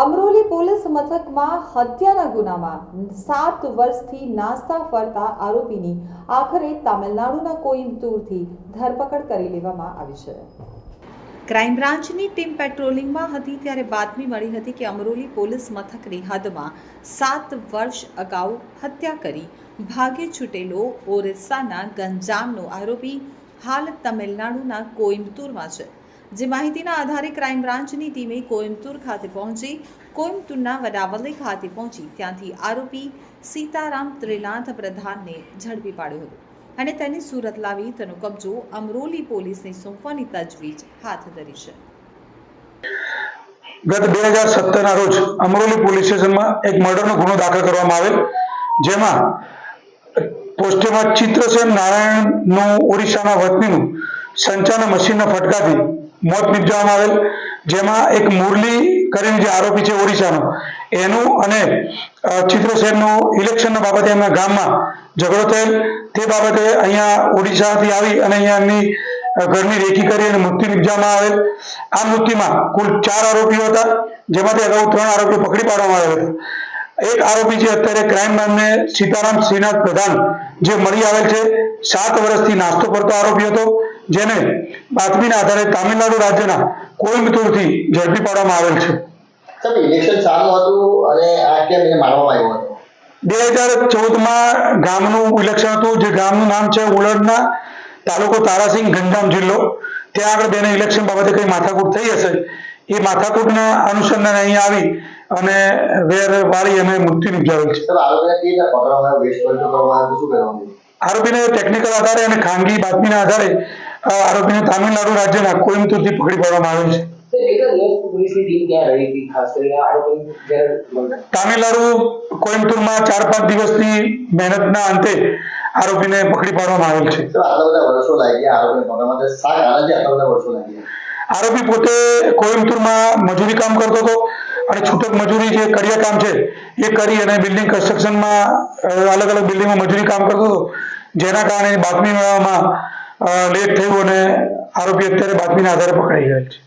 Amroli police મથકમાં હત્યાના ગુનામાં સાત વર્ષથી નાસ્તા ફરતા આરોપીની આખરે તામિલનાડુના કોઈમ્બતુરથી ધરપકડ કરી લેવામાં આવી છે. ક્રાઇમ બ્રાન્ચની ટીમ પેટ્રોલિંગમાં હતી ત્યારે બાતમી મળી હતી કે અમરોલી પોલીસ મથકની હદમાં સાત વર્ષ અગાઉ હત્યા કરી ભાગે છૂટેલો ઓરિસ્સાના ગંજામનો આરોપી હાલ તમિલનાડુના કોઇમ્બતુરમાં છે. જે માહિતીના આધારે ક્રાઇમ બ્રાન્ચની ટીમે કોઇમ્બતુર ખાતે પહોંચી, કોઇમ્બતુરના વડાવલી ખાતે પહોંચી. ત્યાંથી આરોપી સીતારામ ત્રિનાથ પ્રધાનને ઝડપી પાડ્યો હતો અને તેને સુરત લાવી તેનો કબજો અમરોલી પોલીસને સોંપવાની તજવીજ હાથ ધરી છે. ગત બે હજાર સત્તરના રોજ અમરોલી પોલીસ સ્ટેશનમાં એક મર્ડરનો ગુનો દાખલ કરવામાં આવેલ, જેમાં પોસ્ટેમાં ચિત્રસેન નારાયણનું ઓરિસ્સાના વતનીનું સંચાલન મશીનના ફટકાથી મોત નિપજાવવામાં આવેલ. જેમાં એક મુરલી કરીને જે આરોપી છે ઓડિશાનો, એનું અને ચિત્ર શહેરનું ઇલેક્શનના બાબતે એમના ગામમાં ઝઘડો થયેલ. તે બાબતે અહીંયા ઓડિશાથી આવી અને અહીંયા એમની ઘરની રેકી કરી અને મૃત્યુ નિપજાવવામાં આવેલ. આ મૃત્યુમાં કુલ ચાર આરોપીઓ હતા, જેમાંથી અગાઉ ત્રણ આરોપીઓ પકડી પાડવામાં આવ્યા હતા. એક આરોપી છે અત્યારે ક્રાઇમ નામને સીતારામ શ્રીનાથ પ્રધાન, જે મળી આવેલ છે. સાત વર્ષથી નાસ્તો કરતો આરોપી હતો. જેને બાતમીના આધારે તામિલનાડુ રાજ્યના કોઇમ્બતુરથી ઝડપી પાડવામાં આવેલ છે. બે હજાર ચૌદમાં ગામનું ઇલેક્શન હતું જે ગામનું નામ છે ઉલડના તાલુકો તારાસિંહ ગંગામ જિલ્લો. ત્યાં આગળ બેને ઇલેક્શન બાબતે કઈ માથાકૂટ થઈ હશે? એ માથાકૂટના અનુસંધાને અહીંયા આવી અને વેર વાળી અને મૃત્યુ નિપજાવેલ છે. આરોપીને ટેકનિકલ આધારે અને ખાનગી બાતમીના આધારે અ, આરોપીને તામિલનાડુ રાજ્યના કોઈમ્બતુરથી પકડી પાડવામાં આવ્યો છે. તો કેટલા દિવસ પોલીસની ટીમ ત્યાં રહી હતી ખાસ કરીને આરોપી જ્યારે મળતા તામિલનાડુ કોઈમ્બતુરમાં ચાર પાંચ દિવસની મહેનતના અંતે આરોપીને પકડી પાડવામાં આવેલ છે. આરોપી પોતે કોઈમ્બતુરમાં મજૂરી કામ કરતો હતો અને છૂટક મજૂરી જે કડિયા કામ છે એ કરી અને બિલ્ડિંગ કન્સ્ટ્રક્શનમાં અલગ અલગ બિલ્ડિંગમાં મજૂરી કામ કરતો હતો. જેના કારણે બાતમી મેળવવામાં લેટ થયું અને આરોપી અત્યારે બાતમીના આધારે પકડાઈ ગયેલ છે.